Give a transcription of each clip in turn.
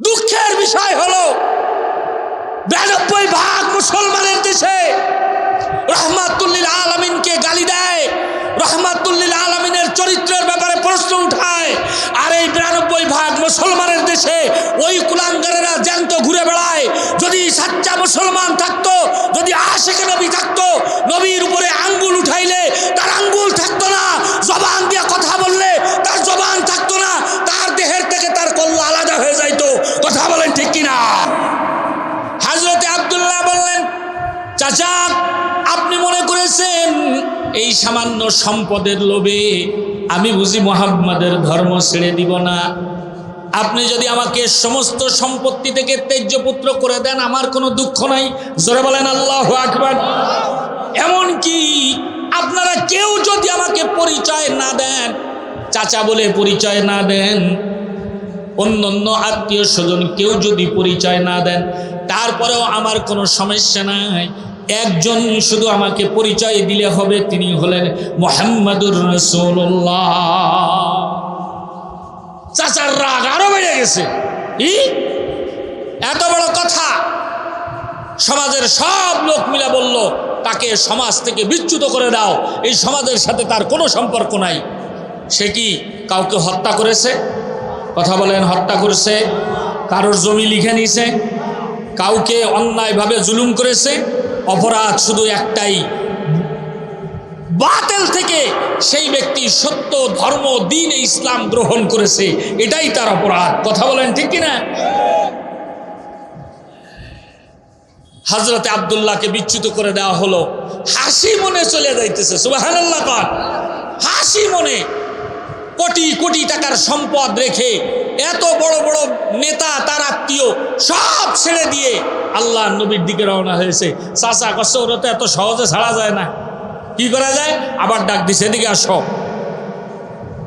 দুঃখের বিষয় হলো, বিরানব্বই ভাগ মুসলমানের দেশে রহমাতুল্লিল আলমিনকে গালি দেয়, রহমাতুল্লিল আলমিনের চরিত্রের ব্যাপারে প্রশ্ন উঠায়, আর এই বিরানব্বই ভাগ মুসলমানের দেশে ওই কুলাঙ্গারেরা জ্যান্ত ঘুরে বেড়ায়, যদি সাচ্চা মুসলমান থাকতো, যদি আশেকে নবী থাকতো, নবীর উপরে আঙ্গুল উঠাইলে তার আঙ্গুল থাকতো না, জবান দিয়ে কথা বললে তার জবান থাকতো না, তার দেহের থেকে তার কল্লা আলাদা হয়ে যাইতো। এই সামান্য সম্পদের লোভে আমি বুঝি মোহাম্মদের ধর্ম ছেড়ে দিব না। আপনি যদি আমাকে সমস্ত সম্পত্তি থেকে তেজ্যপুত্র করে দেন, আমার কোনো দুঃখ নাই। জোরে বলেন, আল্লাহ আকবার। এমনকি আপনারা কেউ যদি আমাকে পরিচয় না দেন, চাচা বলে পরিচয় না দেন অন্য অন্য আত্মীয় স্বজন কেউ যদি পরিচয় না দেন, তারপরেও আমার কোনো সমস্যা নাই। একজন শুধু আমাকে পরিচয় দিলে হবে, তিনি হলেন মোহাম্মদুর চাচার রাগ আরও বেড়ে গেছে। ই? এত বড় কথা। সমাজের সব লোক মিলে বলল, তাকে সমাজ থেকে বিচ্যুত করে দাও। এই সমাজের সাথে তার কোনো সম্পর্ক নাই। সে কি কাউকে হত্যা করেছে? কথা বলেন, হত্যা করেছে। কারোর জমি লিখে নিছে কাউকে অন্যায়ভাবে জুলুম করেছে। অপরাধ শুধু একটাই। বাতেল থেকে সেই ব্যক্তি সত্য, ধর্ম, দিন ইসলাম গ্রহণ করেছে। এটাই তার অপরাধ। কথা বলেন ঠিক কিনা? হজরতে আবদুল্লাহকে বিচ্যুত করে দেওয়া হলো। হাসি মনে চলে যাইতেছে কর হাসি মনে কোটি কোটি টাকার সম্পদ রেখে এত বড় বড় নেতা, তার আত্মীয় সব ছেড়ে দিয়ে আল্লাহ নবীর দিকে রওনা হয়েছে। চাচা কষ্ট ওরা তো এত সহজে ছাড়া যায় না। কি করা যায়? আবার ডাক দিছে, এদিকে আসো।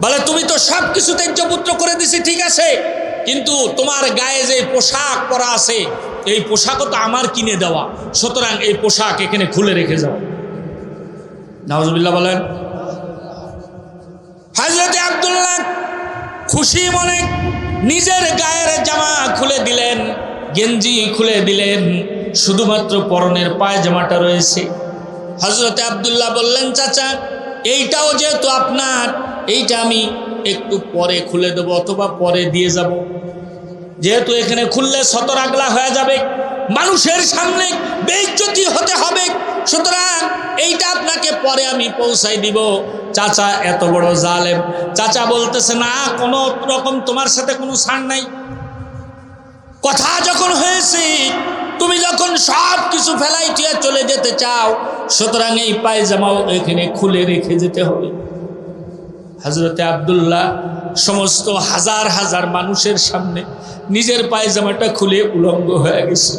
বলে, তুমি তো সব কিছু ত্যায্যপুত্র করে দিছি, ঠিক আছে। কিন্তু তোমার গায়ে যে পোশাক পরা আছে, এই পোশাকও তো আমার কিনে দেওয়া। সুতরাং এই পোশাক এখানে খুলে রেখে যাও। নওয়াজবিল্লা বলেন হাজরতে আবদুল্লাহ খুশি মনে নিজের গায়ের জামা খুলে দিলেন, গেঞ্জি খুলে দিলেন, শুধুমাত্র পরনের পায়জামাটা রয়েছে। হজরতে আবদুল্লাহ বললেন, চাচা, এইটাও যেহেতু আপনার, এইটা আমি একটু পরে খুলে দেবো অথবা পরে দিয়ে যাব। যেহেতু এখানে খুললে শত আগলা হয়ে যাবে মানুষের সামনে বেইজ্জতি হতে হবে। সুতরাং এইটা আপনাকে পরে আমি পৌঁছাই দিব। চাচা এত বড় জালেম। চাচা বলতেছে, না, কোনো রকম তোমার সাথে কোনো ছাড় নাই। কথা যখন হয়েছে, তুমি যখন সব কিছু ফেলাই দিয়ে চলে যেতে চাও, সুতরাং এই পায়জামাও এখানে খুলে রেখে যেতে হবে। হজরতে আবদুল্লাহ সমস্ত হাজার হাজার মানুষের সামনে নিজের পায়জামাটা খুলে উলঙ্গ হয়ে গেছে।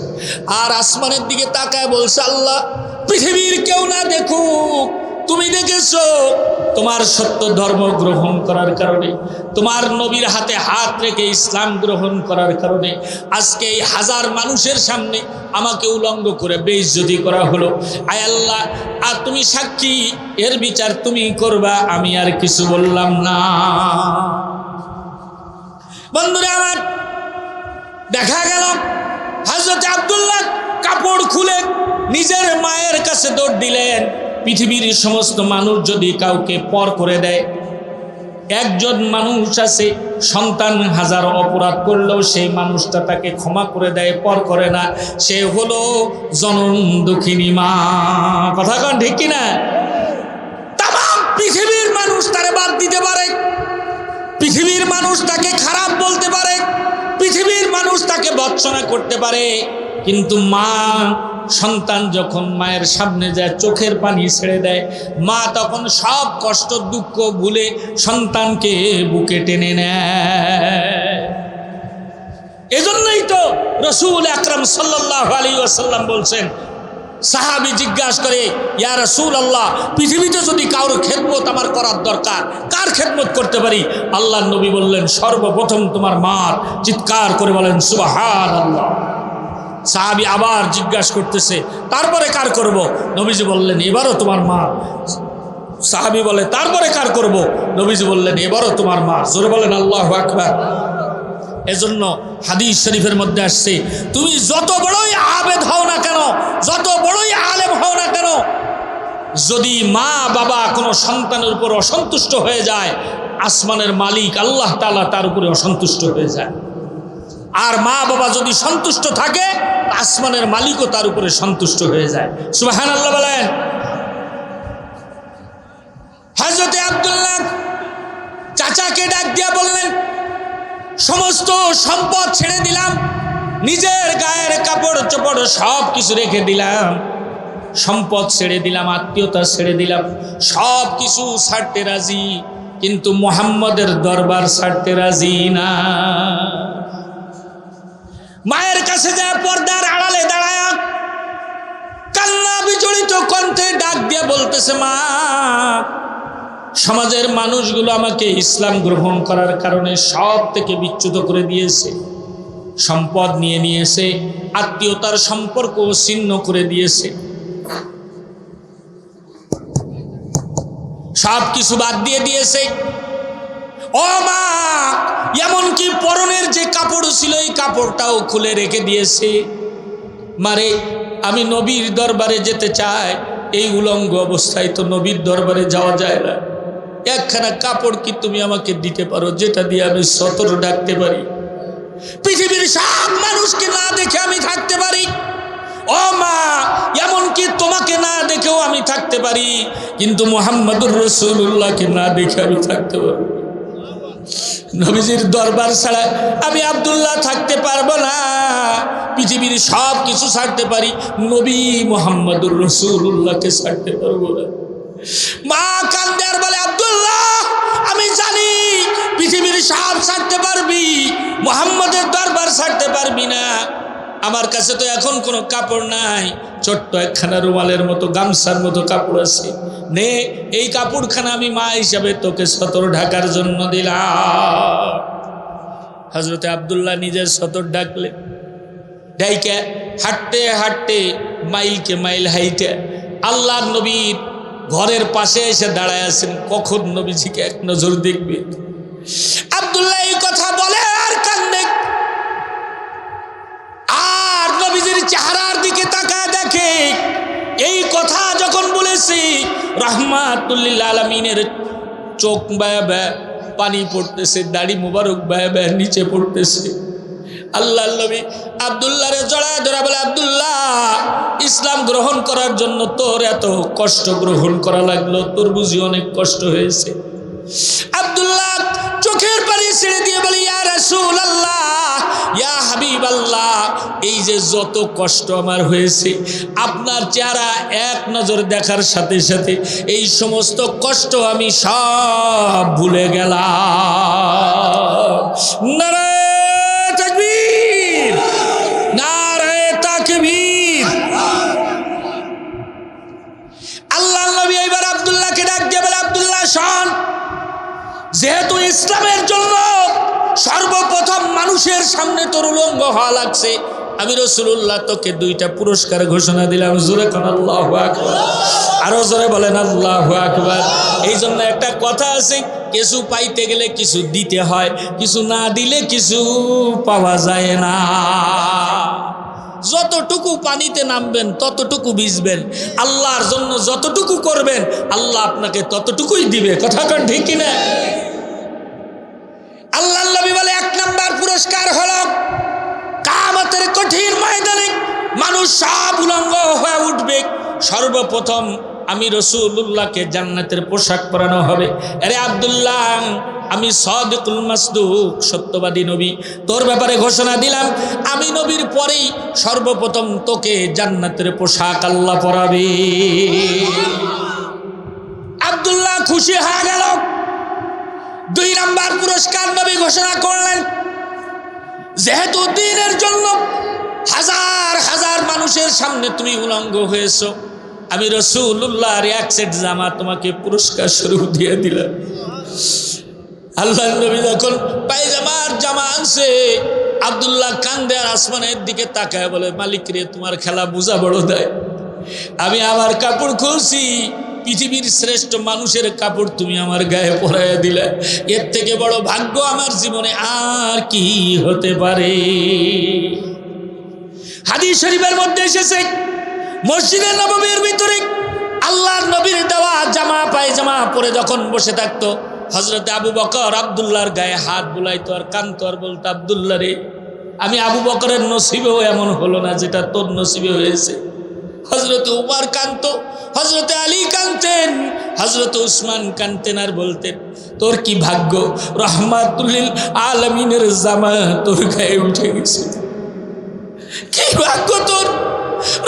আর আসমানের দিকে তাকায় বলছে, আল্লাহ, পৃথিবীর কেউ না দেখুক। তুমি দেখেছ? তোমার সত্য ধর্ম গ্রহণ করার কারণে, তোমার নবীর হাতে হাত রেখে ইসলাম গ্রহণ করার কারণে, আজকে এই হাজার মানুষের সামনে আমাকে উলঙ্গ করে বেইজ্জতি করা হলো। আয় আল্লাহ, আর তুমি সাক্ষী, এর বিচার তুমি করবা, আমি আর কিছু বললাম না। বন্ধুরা আমার, দেখা গেল হজরত আবদুল্লাহ কাপড় খুলে নিজের মায়ের কাছে দৌড় দিলেন। পৃথিবীর সমস্ত মানুষ যদি কাউকে পর করে দেয়, একজন মানুষ আছে, সন্তান হাজার অপরাধ করলেও সেই মানুষটা তাকে ক্ষমা করে দেয়, পর করে না। সে হলো জনন দুঃখিনী মা। কথা কন ঠিক কিনা তাম পৃথিবীর মানুষ তারে বাদ দিতে পারে। পৃথিবীর মানুষ তাকে খারাপ বলতে পারে। পৃথিবীর মানুষ তাকে বৎসনা করতে পারে। কিন্তু মা সন্তান যখন মায়ের সামনে যায়, চোখের পানি ছেড়ে দেয়, মা তখন সব কষ্ট, দুঃখ ভুলে সন্তানকে বুকে টেনে নেয়। এজন্যই তো রসুল আকরাম সাল্লাহ আলী আসাল্লাম বলছেন, সাহাবি জিজ্ঞাসা করে, ইয়া রসুল আল্লাহ পৃথিবীতে যদি কারোর খেদমত আমার করার দরকার, কার খেদমত করতে পারি? আল্লাহ নবী বললেন, সর্বপ্রথম তোমার মার চিৎকার করে বলেন সুবাহান আল্লাহ সাহাবি আবার জিজ্ঞাসা করতেছে, তারপরে কার করব? নবীজি বললেন, এবারও তোমার মা। সাহাবি বলে, তারপরে কার করব? নবীজি বললেন, এবারও তোমার মা। জোরে বলেন, আল্লাহ আকবার। এজন্য হাদিস শরীফের মধ্যে আসছে, তুমি যত বড়ই আবেদ হও না কেন, যত বড়ই আলেম হও না কেন, যদি মা, বাবা কোনো সন্তানের উপর অসন্তুষ্ট হয়ে যায়, আসমানের মালিক আল্লাহ তাআলা তার উপরে অসন্তুষ্ট হয়ে যায়। আর মা বাবা যদি সন্তুষ্ট থাকে, আসমানের মালিকও তার উপরে সন্তুষ্ট হয়ে যায়। সুবাহান আল্লাহ বলেন। হজরতে আবদুল্লাহ চাচাকে ডাক দিয়া বললেন, সমস্ত সম্পদ ছেড়ে দিলাম, নিজের গায়ের কাপড় চোপড় সব কিছু রেখে দিলাম। সম্পদ ছেড়ে দিলাম, আত্মীয়তা ছেড়ে দিলাম, সব কিছু ছাড়তে রাজি, কিন্তু মোহাম্মদের দরবার ছাড়তে রাজি না। মায়ের কাছে যায় পর্দার আড়ালে দাঁড়ায়, কান্না বিচলিত কণ্ঠে ডাক দিয়ে বলতেছে, মা, সমাজের মানুষগুলো আমাকে ইসলাম গ্রহণ করার কারণে সব থেকে বিচ্যুত করে দিয়েছে। সম্পদ নিয়ে নিয়েছে, আত্মীয়তার সম্পর্ক ছিন্ন করে দিয়েছে। সব কিছু বাদ দিয়ে দিয়েছে। ও এমনকি পরনের যে কাপড় ছিল, এই কাপড়টাও খুলে রেখে দিয়েছে। মারে, আমি নবীর দরবারে যেতে চাই, এই উলঙ্গ অবস্থায় তো নবীর দরবারে যাওয়া যায় না। একখানা কাপড় কি তুমি আমাকে দিতে পারো, যেটা দিয়ে আমি সতর ডাকতে পারি? পৃথিবীর সব মানুষকে না দেখে আমি থাকতে পারি। ও মা এমনকি তোমাকে না দেখেও আমি থাকতে পারি। কিন্তু মোহাম্মদুর রসুল্লাহকে না দেখে আমি থাকতে পারি নবীজির দরবার ছাড়া আমি আব্দুল্লাহ থাকতে পারব না। পৃথিবীর সব কিছু ছাড়তে পারি। নবী মোহাম্মদুর রসুল্লাহকে ছাড়তে পারব না। মা কান্দার বলে, আব্দুল্লাহ, আমি জানি পৃথিবীর সব ছাড়তে পারবি। মোহাম্মদের দরবার ছাড়তে পারবি না। আমার কাছে তো এখন কোনো কাপড় নাই। ছোট্ট একখানা রুমালের মতো, গামছার মতো কাপড় আছে। নে, এই কাপড়খানা আমি মা হিসাবে তোকে সতর ঢাকার জন্য দিলাম। হজরতে আবদুল্লাহ নিজের সতর ডাকলে ডাইকে, হাঁটতে হাঁটতে মাইলকে মাইল হাইটে আল্লাহ নবীর ঘরের পাশে এসে দাঁড়ায় আছেন, কখন নবীজিকে এক নজর দেখবে? আবদুল্লাহ এই কথা বলে আর কান্দে। আর নবীজির চেহারার দিকে তাকায় দেখে, এই কথা যখন বলেছি রহমাতুল্লিল আলমিনের চোখ ব্যয় ব্যয় পানি পড়তেছে, দাড়ি মুবারক ব্যয় ব্যয় নিচে পড়তেছে। আল্লাহ নবী আবদুল্লাহ রে জড়া জড়া বলে, আবদুল্লাহ, ইসলাম গ্রহণ করার জন্য তোর এত কষ্ট গ্রহণ করা লাগল, তোর বুঝি অনেক কষ্ট হয়েছে। আবদুল্লাহ চোখের পানি ছেড়ে দিয়ে বলি, ইয়া রাসূল আল্লাহ ইয়া হাবিব আল্লাহ এই যে যত কষ্ট আমার হয়েছে, আপনার চেহারা এক নজর দেখার সাথে সাথে এই সমস্ত কষ্ট আমি সব ভুলে গেলাম। যেহেতু ইসলামের জন্য সর্বপ্রথম মানুষের সামনে তোর উলঙ্গ হওয়া লাগছে। আমি রসুল্লাহ তোকে দুইটা পুরস্কার ঘোষণা দিলাম, জোরে আল্লাহ আরও জোরে বলেন আল্লাহ আকবার। এই জন্য একটা কথা আছে, কিছু পাইতে গেলে কিছু দিতে হয়, কিছু না দিলে কিছু পাওয়া যায় না। যতটুকু পানিতে নামবেন, ততটুকু ভিজবেন। আল্লাহর জন্য যতটুকু করবেন, আল্লাহ আপনাকে ততটুকুই দিবে। কথা কন ঠিক কিনা? আল্লাহ নবী বলে, এক নাম্বার পুরস্কার হলো কামতের কঠিন ময়দানে মানুষ সব উলঙ্গ হয়ে উঠবে। সর্বপ্রথম আমি রসুল্লাহকে জান্নাতের পোশাক পরানো হবে। আরে আবদুল্লাহ, আমি সদকুল মাসদুক, সত্যবাদী নবী। তোর ব্যাপারে ঘোষণা দিলাম, আমি নবীর পরেই সর্বপ্রথম তোকে জান্নাতের পোশাক আল্লাহ পরাবে। আবদুল্লাহ খুশি হয়ে গেল। দুই নাম্বার পুরস্কার নবী ঘোষণা করলেন, যেহেতু দিনের জন্য হাজার হাজার মানুষের সামনে তুমি উলঙ্গ হয়েছ, আমি রসুল্লাহর এক সেট জামা তোমাকে পুরস্কার স্বরূপ দিয়ে দিলাম। আল্লাহ নবী যখন পায়জামার জামা আনছে, আবদুল্লাহ কান্দে আর আসমানের দিকে তাকায় বলে, মালিক রে, তোমার খেলা বোঝা বড় দেয়। আমি আমার কাপড় খুলছি পৃথিবীর শ্রেষ্ঠ মানুষের কাপড় তুমি আমার গায়ে পরাইয়া দিলে। এর থেকে বড় ভাগ্য আমার জীবনে আর কি হতে পারে? হাদিস শরীফের মধ্যে এসেছে মসজিদের নবমীর ভিতরে আল্লাহর নবীর দেওয়া জামা, পায়জামা পরে যখন বসে থাকতো হজরত আবু বকর আবদুল্লাহর গায়ে হাত বুলাইতো আর কান্ত আর বলতো, আবদুল্লাহ রে, আমি আবু বকরের নসিবেও এমন হলো না যেটা তোর নসিবে হয়েছে। হজরত উমার কান্ত হজরতে আলী কানতেন হজরত উসমান কানতেন আর বলতেন, তোর কি ভাগ্য? রহমাতুল্লিল আলমিনের জামা তোর গায়ে উঠে গেছে। কি ভাগ্য তোর?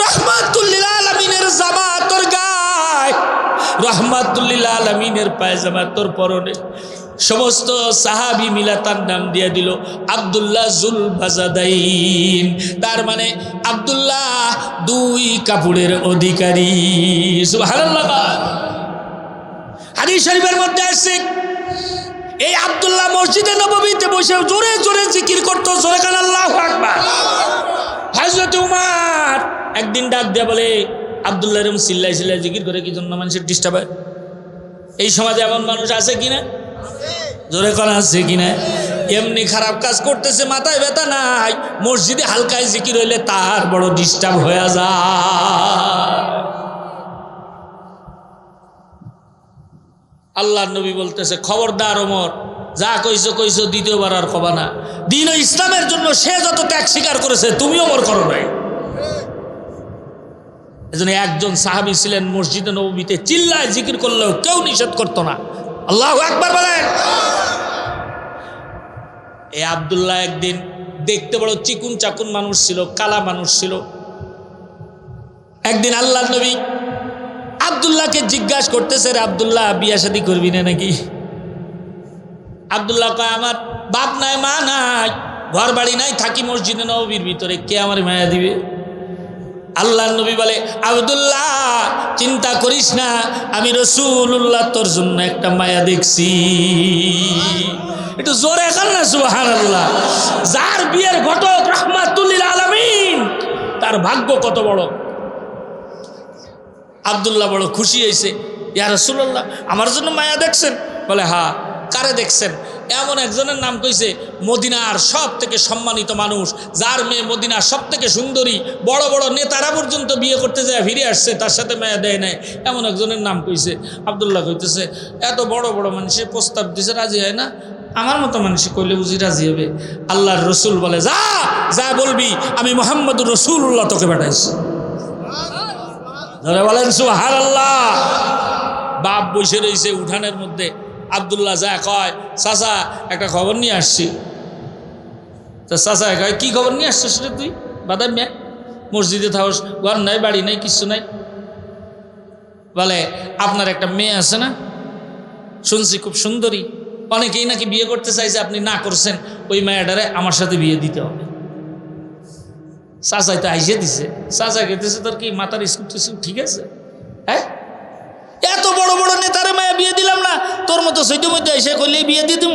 রহমাতুল্লিল আলমিনের জামা তোর গায় রহমাতুল্লিল আলমিনের পায়জামা তোর পরনে। সমস্ত সাহাবি মিলা তার নাম দিয়ে দিল, আবদুল্লাহ জুল বাজাদাইন তার মানে আবদুল্লাহ দুই কাপড়ের অধিকারী। হাদিস শরীফের মধ্যে আসছে এই আবদুল্লাহ মসজিদে নববীতে বসে জোরে জোরে জিকির করতো জোরে কান আল্লাহ হজরত উমার একদিন ডাক দিয়ে বলে আবদুল্লাহ এরকম সিল্লাই সিল্লাই জিকির করে কি জন্য মানুষের ডিস্টার্ব হয়? এই সমাজে এমন মানুষ আছে কিনা জোরে করা আছে কিনা এমনি খারাপ কাজ করতেছে, মাথায় ব্যথা নাই, মসজিদে হালকায় জিকির হইলে তার বড় ডিস্টার্ব হয়ে যায়। আল্লাহ নবী বলতেছে, খবরদার ওমর, যা কইছো কইছো, দ্বিতীয়বার আর কবা না। দিন ইসলামের জন্য সে যত ত্যাগ স্বীকার করেছে তুমিও ওমর করো নাই। এজন্য একজন সাহাবী ছিলেন মসজিদে নবীতে চিল্লায় জিকির করলেও কেউ নিষেধ করতো না। আল্লাহ একবার বলেন। এই আবদুল্লাহ একদিন দেখতে বড় চিকুন চাকুন মানুষ ছিল, কালা মানুষ ছিল। একদিন আল্লাহ নবী আবদুল্লাহকে জিজ্ঞাসা করতেছে আবদুল্লাহ, বিয়া শাদি করবি না নাকি? আবদুল্লাহ কয়, আমার বাপ নাই, মা নাই ঘর বাড়ি নাই, থাকি মসজিদে নবীর ভিতরে, কে আমার মায়া দিবে? আল্লাহ নবী বলে, আবদুল্লাহ, চিন্তা করিস না, আমি রসুল্লাহ তোর জন্য একটা মায়া দেখছি। একটু জোরে খান না সুবাহান আল্লাহ যার বিয়ের ঘটক রহমাতুল্লিল আলমিন, তার ভাগ্য কত বড়। আবদুল্লাহ বড় খুশি হয়েছে ইয়া রসুল্লাহ আমার জন্য মায়া দেখছেন? বলে হা কারে দেখছেন? এমন একজনের নাম কইছে, মদিনার সব থেকে সম্মানিত মানুষ, যার মেয়ে মদিনার সব থেকে সুন্দরী, বড় বড় নেতারা পর্যন্ত বিয়ে করতে যায়, ফিরে আসছে, তার সাথে মায়া দেয় নাই। এমন একজনের নাম কইছে, আবদুল্লাহ কইতেছে, এত বড় বড় মানুষের প্রস্তাব দিছে, রাজি হয় না? আমার মতো মানুষ কইলে বুঝি রাজি হবে। আল্লাহর রসুল বলে, যা যা বলবি, আমি মোহাম্মদুর রসুল্লাহ তোকে পাঠাইছি। ধরে বলেন সুহার আল্লাহ বাপ বসে রয়েছে উঠানের মধ্যে। আবদুল্লাহ যা কয়, চাচা, একটা খবর নিয়ে আসছি। তো চাচা কয়, কি খবর নিয়ে আসছিস রে তুই? বাদাম মেয়ে, মসজিদে থাকস, ঘর নাই, বাড়ি নাই কিছু নাই। বলে, আপনার একটা মেয়ে আছে না? শুনছি খুব সুন্দরী। অনেকেই নাকি বিয়ে করতে চাইছে, আপনি না করছেন, ওই মেয়েটারে আমার সাথে বিয়ে দিতে হবে। চাচাই তো আইসে দিছে। চাচা খেতেছে তোর কি মাথার টিস্কুল ঠিক আছে? হ্যাঁ? বড় নেতারে মায়া বিয়ে দিলাম না, তোর মতো সৈদ্য মধ্যে এসে করলে বিয়ে দিয়ে দিব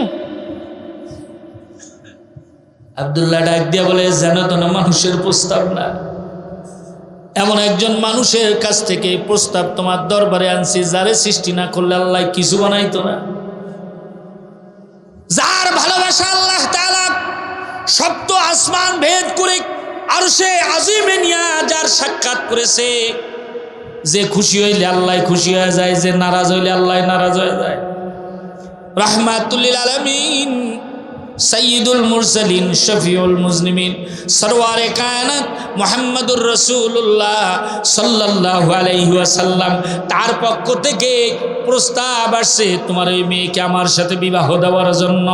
আবদুল্লাহ ডাক দিয়া বলে যেন তো না, মানুষের প্রস্তাব না। এমন একজন মানুষের কাছ থেকে প্রস্তাব তোমার দরবারে আনছি, যারে সৃষ্টি না করলে আল্লাহ কিছু বানাইতো না। যার ভালোবাসা আল্লাহ সপ্ত আসমান ভেদ করে আর সে আজিমে নিয়া যার সাক্ষাৎ করেছে যে খুশি হইলে আল্লাহ খুশি হয়ে যায়, যে নারাজ হইলে আল্লাহ নারাজ হয়ে যায়। রাহমাতুল্লিল আলমিন সঈদুল মুরসালিন, শফিউল মুজলিমিন সরওয়ারে কায়নাত মোহাম্মদুর রসুল্লাহ সাল্লাল্লাহু আলাইহি ওয়াসাল্লাম। তার পক্ষ থেকে প্রস্তাব আসছে, তোমার ওই মেয়েকে আমার সাথে বিবাহ দেওয়ার জন্য।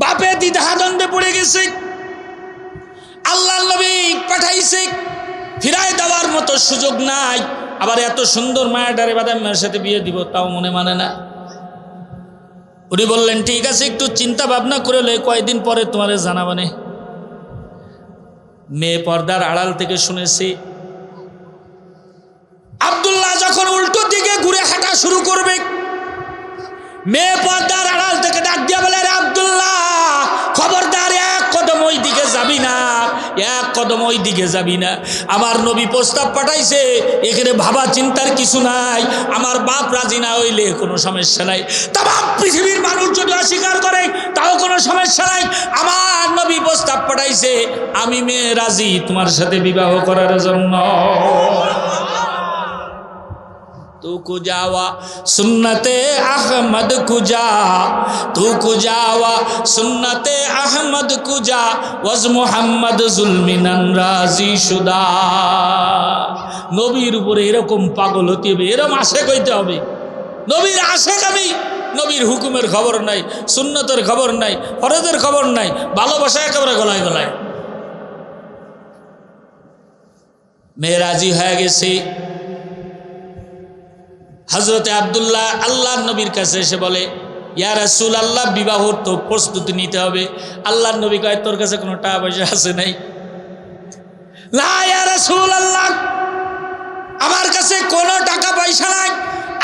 বাপে দ্বিধাদ্বন্দ্বে পড়ে গেছে। আল্লাহ নবী পাঠাইছে ফিরাই দেওয়ার মতো সুযোগ নাই। আবার এত সুন্দর মায়াডারে বাদামের সাথে বিয়ে দিব, তাও মনে মানে না। উনি বললেন, ঠিক আছে, একটু চিন্তা ভাবনা করে লে কয়েকদিন পরে তোমারে জানাবানে মেয়ে পর্দার আড়াল থেকে শুনেছি, আবদুল্লাহ যখন উল্টো দিকে ঘুরে হাঁটা শুরু করবে, মেয়ে পর্দার আড়াল থেকে ডাক দিয়া বলে, "রে আব্দুল্লাহ খবরদার, এক কদম ওই দিকে যাবি না, এক কদম ওই দিকে যাবি না। আমার নবী প্রস্তাব পাঠাইছে, এখানে ভাবা চিন্তার কিছু নাই, আমার বাপ রাজি না হইলে কোনো সমস্যা নাই। তাম পৃথিবীর মানুষ যদি অস্বীকার করে, তাও কোনো সমস্যা নাই। আমার নবী প্রস্তাব পাঠাইছে, আমি মেয়ে রাজি তোমার সাথে বিবাহ করার জন্য। তু কুজাওয়া সুন্নতে আহমদ কুজা তু কুজাওয়া সুন্নতে আহমদ কুজা ওয়াজ মোহাম্মদ জুলমিনান রাজি সুদা নবীর উপরে এরকম পাগল হতে হবে, এরম আশে কইতে হবে। নবীর আশে কবি, নবীর হুকুমের খবর নাই, সুন্নতের খবর নাই, ফরজের খবর নাই, ভালোবাসা একেবারে গলায় গলায়। মেয়েরাজি হয়ে গেছে। হজরতে আবদুল্লাহ আল্লাহ নবীর কাছে এসে বলে, ইয়া রাসুল আল্লাহ বিবাহর তো প্রস্তুতি নিতে হবে। আল্লাহ নবী কয়, তোর কাছে কোনো টাকা পয়সা আছে নাই? আল্লাহ আমার কাছে কোনো টাকা পয়সা নাই।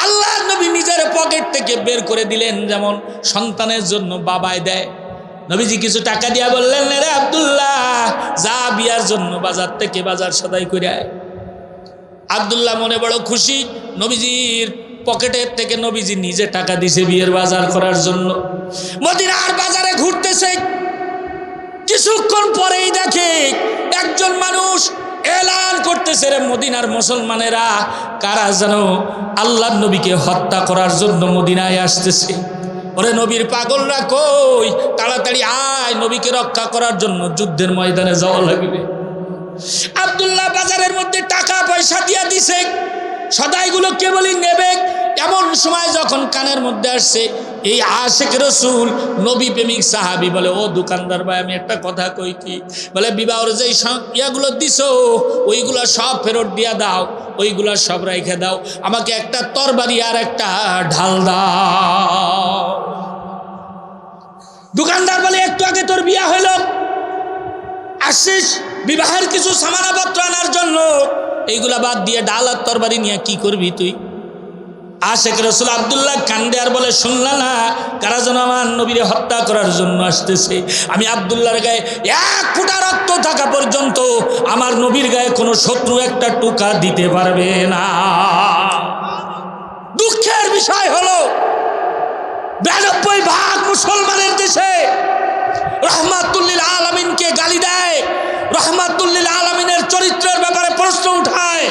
আল্লাহ নবী নিজের পকেট থেকে বের করে দিলেন, যেমন সন্তানের জন্য বাবায় দেয়। নবীজি কিছু টাকা দিয়া বললেন রে আবদুল্লাহ, যা বিয়ার জন্য বাজার থেকে বাজার সদাই করে আয়। আবদুল্লাহ মনে বড় খুশি। নবীজির পকেটের থেকে নবীজি নিজে টাকা দিছে বিয়ের বাজার করার জন্য। মদিনার বাজারে ঘুরতেছে। কিছুক্ষণ পরেই দেখে একজন মানুষ এলান করতেছে রে মদিনার মুসলমানেরা। কারা যেন আল্লাহ নবীকে হত্যা করার জন্য মদিনায় আসতেছে। ওরে নবীর পাগলরা কই? তাড়াতাড়ি আয়, নবীকে রক্ষা করার জন্য যুদ্ধের ময়দানে যাওয়া লাগবে। আবদুল্লাহ বাজারের মধ্যে টাকা পয়সা দিয়া দিছে। সদাইগুলো কেবলই নেবে। এমন সময় যখন কানের মধ্যে আসছে, এই আশেক রসুল, নবী প্রেমিক সাহাবি বলে, ও দোকানদার ভাই, আমি একটা কথা কই কি? বলে, বিবাহর যে ইয়াগুলো দিছো, ওইগুলো সব ফেরত দিয়া দাও, ওইগুলো সব রেখে দাও। আমাকে একটা তরবারি আর একটা ঢাল দাও। দোকানদার বলে, একটু আগে তোর বিয়া হইল। আসিস বিবাহের কিছু সামানাপত্র আনার জন্য। এইগুলা বাদ দিয়ে ডাল আর তরবারি নিয়ে কি করবি তুই? আশেখ রসুল আবদুল্লাহ কান্দে আর বলে শুনলা না কারা যেন আমার নবীরে হত্যা করার জন্য আসতেছে? আমি আবদুল্লাহর গায়ে এক ফুটা রক্ত থাকা পর্যন্ত আমার নবীর গায়ে কোনো শত্রু একটা টুকা দিতে পারবে না। দুঃখের বিষয় হলো, বিরানব্বই ভাগ মুসলমানের দেশে রহমাতুল্লিল আলমিনকে গালি দেয় রহমাতুল্লিল আলমিনের চরিত্রের ব্যাপারে প্রশ্ন উঠায়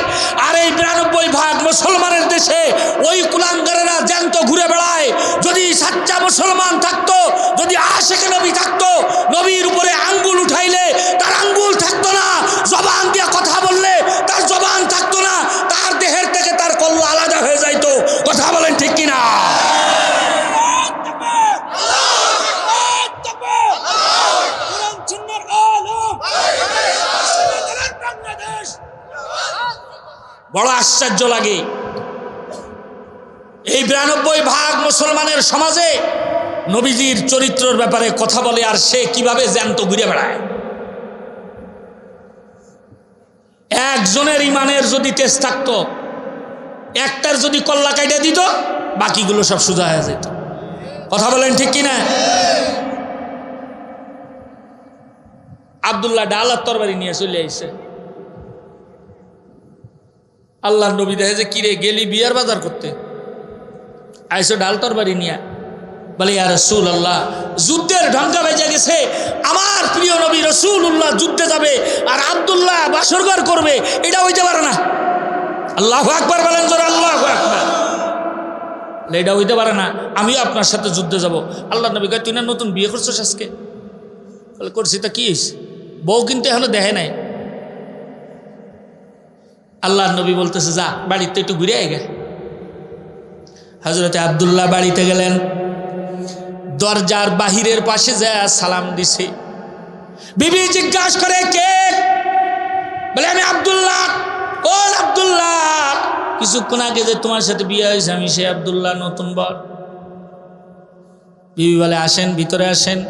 আর এই বিরানব্বই ভাগ মুসলমানের দেশে ওই কুলাঙ্গারেরা জ্যান্ত ঘুরে বেড়ায়। যদি সাচ্চা মুসলমান থাকতো, যদি আশেকে নবী থাকতো, নবীর উপরে আঙ্গুল উঠাইলে তার আঙ্গুল থাকতো না, জবান দিয়ে কথা বললে তার জবান থাকতো না তার দেহের থেকে তার কল্লা আলাদা হয়ে যাইতো কথা বলেন ঠিক কিনা বড় আশ্চর্য লাগে। এই বিরানব্বই ভাগ মুসলমানের সমাজে নবীজির চরিত্রের ব্যাপারে কথা বলে আর সে কীভাবে জ্যান্ত ঘুরে বেড়ায়। একজনের ইমানের যদি টেস্ট থাকতো, একটার যদি কল্লা কাইটা দিত, বাকিগুলো সব সোজা হয়ে যেত। কথা বলেন ঠিক কিনা? আবদুল্লাহ ডাল আর তরবারি নিয়ে চলে আইসে। আল্লাহ নবী দেখে যে, কিরে, গেলি বিয়ার বাজার করতে? আইসো ডাল তরবারি নিয়ে, বলে, ইয়া রসুল আল্লাহ যুদ্ধের ঢঙ্কা বেজে গেছে। আমার প্রিয় নবী রসুল উল্লাহ যুদ্ধে যাবে আর আবদুল্লাহ বাসরঘর করবে। এটা হইতে পারে না। আল্লাহ আকবার বলেন, জোর আল্লাহ আকবার। এটা হইতে পারে না। আমিও আপনার সাথে যুদ্ধে যাব। আল্লাহ নবী তুই না নতুন বিয়ে করছিস আজকে? করছি। তা কি বউ কিন্তু এখনও দেখে নাই। আল্লাহ নবী বলতেছে, যা, বাড়িতে একটু ঘুরে আয় গে। হজরতে আবদুল্লাহ বাড়িতে গেলেন। দরজার বাহিরের পাশে যা সালাম দিছে। বিবি জিজ্ঞাসা করে, কে? বলে, আমি আবদুল্লাহ। ও আবদুল্লাহ? কিছুক্ষণ আগে যে তোমার সাথে বিয়ে হয়েছে, আমি সে আবদুল্লাহ নতুন বর। বিবি বলে, আসেন, ভিতরে আসেন।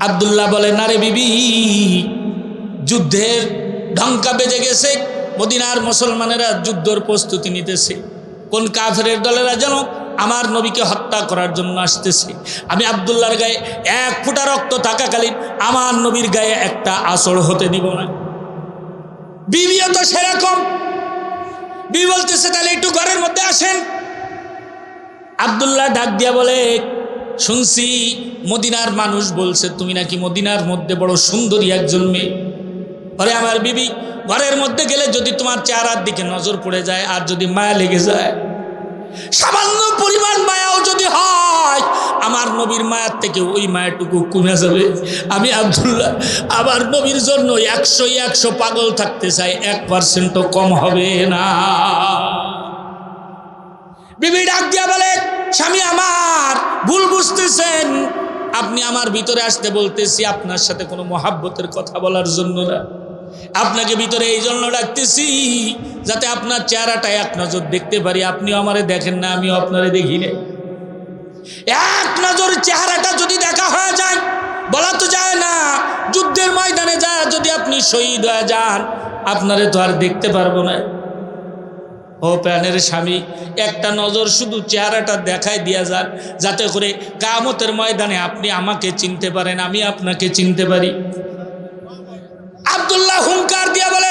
আবদুল্লাহ বলে, না রে বিবি, যুদ্ধের ঢঙ্কা বেজে গেছে। মদিনার মুসলমানেরা যুদ্ধর প্রস্তুতি নিতেছে। কোন কাফের দলেরা যেন আমার নবীকে হত্যা করার জন্য আসতেছে। আমি আবদুল্লাহর গায়ে এক ফুটা রক্ত থাকাকালীন আমার নবীর গায়ে একটা আসর হতে দিব না। বিবিও তো সেরকম। বিবি বলতেছে, তাহলে একটু ঘরের মধ্যে আসেন। আবদুল্লাহ ডাক দিয়া বলে, শুনছি মদিনার মানুষ বলছে, তুমি নাকি মদিনার মধ্যে বড় সুন্দরী একজন মেয়ে। ঘরে আমার বিবি ঘরের মধ্যে গেলে যদি তোমার চেহারার দিকে নজর পড়ে যায় আর যদি মায়া লেগে যায়। সামান্য পরিমাণ মায়াও যদি হয়, আমার নবীর মায়ার থেকে ওই মায়াটুকু কমে যাবে। আমি আবদুল্লাহ, আমার নবীর জন্য একশো একশো পাগল থাকতে চাই, এক পার্সেন্টও কম হবে না। বিবি ডাক দিয়া বলে, স্বামী আমার, ভুল বুঝতেছেন। আপনি আমার ভিতরে আসতে বলতেছি, আপনার সাথে কোনো মহাব্বতের কথা বলার জন্য না। আপনাকে ভিতরে এই জন্য ডাকতেছি যাতে আপনার চেহারাটা এক নজর দেখতে পারি। আপনিও আমারে দেখেন না, আমিও আপনারে দেখি না এক নজর চেহারাটা যদি দেখা হয়ে যায়, বলা তো যায় না, যুদ্ধের ময়দানে যায়, যদি আপনি শহীদ হয়ে যান, আপনারে তো আর দেখতে পারব না। ও প্রাণের স্বামী, একটা নজর শুধু চেহারাটা দেখায় দিয়া যান, যাতে করে কামতের ময়দানে আপনি আমাকে চিনতে পারেন, আমি আপনাকে চিনতে পারি। আবদুল্লাহ হুঙ্কার দিয়ে বলে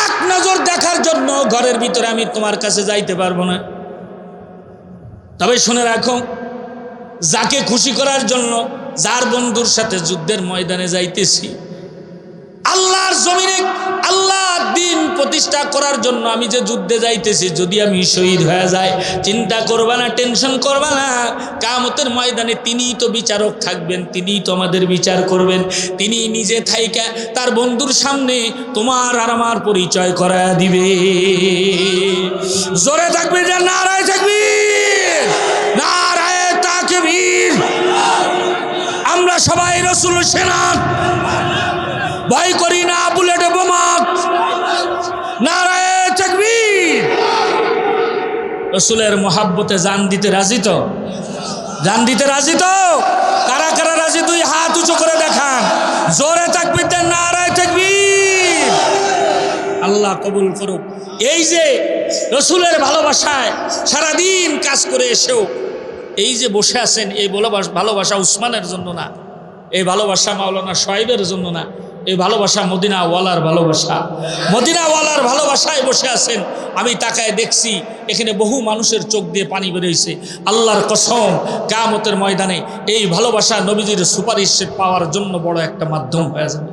এক নজর দেখার জন্য ঘরের ভিতরে আমি তোমার কাছে যাইতে পারব না। তবে শুনে রাখো, যাকে খুশি করার জন্য যার বন্ধুর সাথে যুদ্ধের ময়দানে যাইতেছি, আল্লাহর জমিনে আল্লাহ দিন প্রতিষ্ঠা করার জন্য আমি যে যুদ্ধে যাইতেছি, যদি আমি শহীদ হয়ে যাই, চিন্তা করবা না, টেনশন করবা না। কামতের ময়দানে তিনিই তো বিচারক থাকবেন, তিনিই তো আমাদের বিচার করবেন। তিনি নিজে থাইকা তার বন্ধুর সামনে তোমার আর আমার পরিচয় করা দিবে। জোরে থাকবে যে নারায় থাকবি। নারায় তাকবীর। আমরা সবাই রসুল সেনা। ভয় করি না রসুলের মহাব্বতে জান দিতে রাজি তো? জান দিতে রাজি তো? কারা কারা রাজি? দুই হাত উঁচু করে দেখান। জোরে দেন, নারায় তাকবীর। আল্লাহ কবুল করুক। এই যে রসুলের ভালোবাসায় সারাদিন কাজ করে এসেও, এই যে বসে আছেন, এই ভালোবাসা উসমানের জন্য না, এই ভালোবাসা মাওলানা সোহেবের জন্য না এই ভালোবাসা মদিনা ওয়ালার ভালোবাসা। মদিনা ওয়ালার ভালোবাসায় বসে আছেন। আমি তাকায় দেখছি, এখানে বহু মানুষের চোখ দিয়ে পানি বেরোইছে। আল্লাহর কসম কামতের ময়দানে এই ভালোবাসা নবীজির সুপারিশ পাওয়ার জন্য বড় একটা মাধ্যম হয়ে যাবে।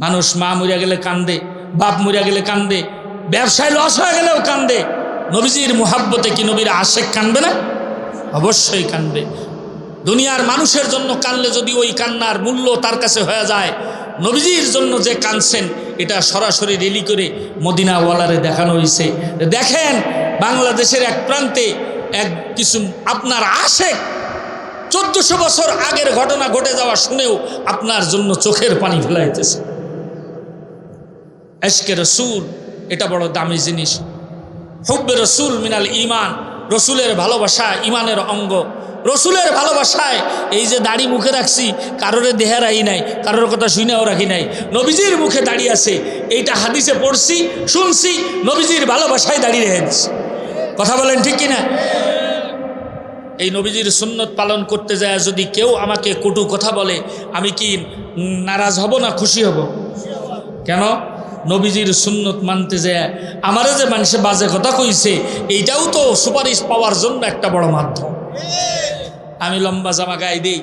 মানুষ মা মরিয়া গেলে কান্দে, বাপ মরিয়া গেলে কান্দে, ব্যবসায় লস হয়ে গেলেও কান্দে। নবীজির মুহাব্বতে কি নবীর আশেক কানবে না? অবশ্যই কানবে। দুনিয়ার মানুষের জন্য কানলে যদি ওই কান্নার মূল্য তার কাছে হয়ে যায়, নবীজির জন্য যে কানছেন, এটা সরাসরি রেলি করে মদিনাওয়ালারে দেখানো হয়েছে দেখেন, বাংলাদেশের এক প্রান্তে এক কিছু আপনার আশেক চোদ্দশো বছর আগের ঘটনা ঘটে যাওয়া শুনেও আপনার জন্য চোখের পানি ফেলাইতেছে। এসকে রসুল, এটা বড় দামি জিনিস। হুব্বে রসুল মিনাল ইমান, রসুলের ভালোবাসা ইমানের অঙ্গ। রসুলের ভালোবাসায়, এই যে দাড়ি মুখে রাখছি, কারোরে দেহে রাখি নাই, কারোর কথা শুনেও রাখি নাই। নবীজির মুখে দাঁড়িয়ে আছে, এইটা হাদিসে পড়ছি, শুনছি, নবীজির ভালোবাসায় দাঁড়িয়ে রেখে দিছি। কথা বলেন ঠিক কিনা? এই নবীজির সুন্নত পালন করতে যায়, যদি কেউ আমাকে কটু কথা বলে, আমি কি নারাজ হব না খুশি হব? কেন? নবীজির সুন্নত মানতে যায় আমারও যে মানুষে বাজে কথা কইছে, এইটাও তো সুপারিশ পাওয়ার জন্য একটা বড় মাধ্যম। আমি লম্বা জামা গায়ে দিই।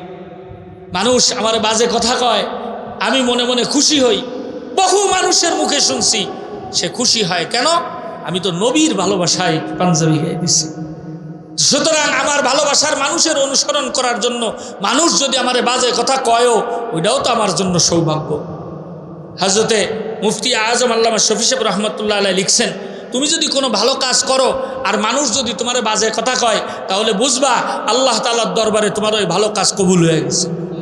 মানুষ আমার বাজে কথা কয়, আমি মনে মনে খুশি হই। বহু মানুষের মুখে শুনছি, সে খুশি হয় কেন? আমি তো নবীর ভালোবাসায় পাঞ্জাবি গায়ে দিছি। সুতরাং আমার ভালোবাসার মানুষের অনুসরণ করার জন্য মানুষ যদি আমার বাজে কথা কয়ও, ওইটাও তো আমার জন্য সৌভাগ্য। হাজরতে মুফতি আজম আল্লামা শফিসেব রহমতুল্লাহ আলাই লিখছেন তুমি যদি কোনো ভালো কাজ করো আর মানুষ যদি তোমার বাজে কথা কয়, তাহলে বুঝবা আল্লাহ তালার দরবারে তোমার ওই ভালো কাজ কবুল হয়ে গেছে।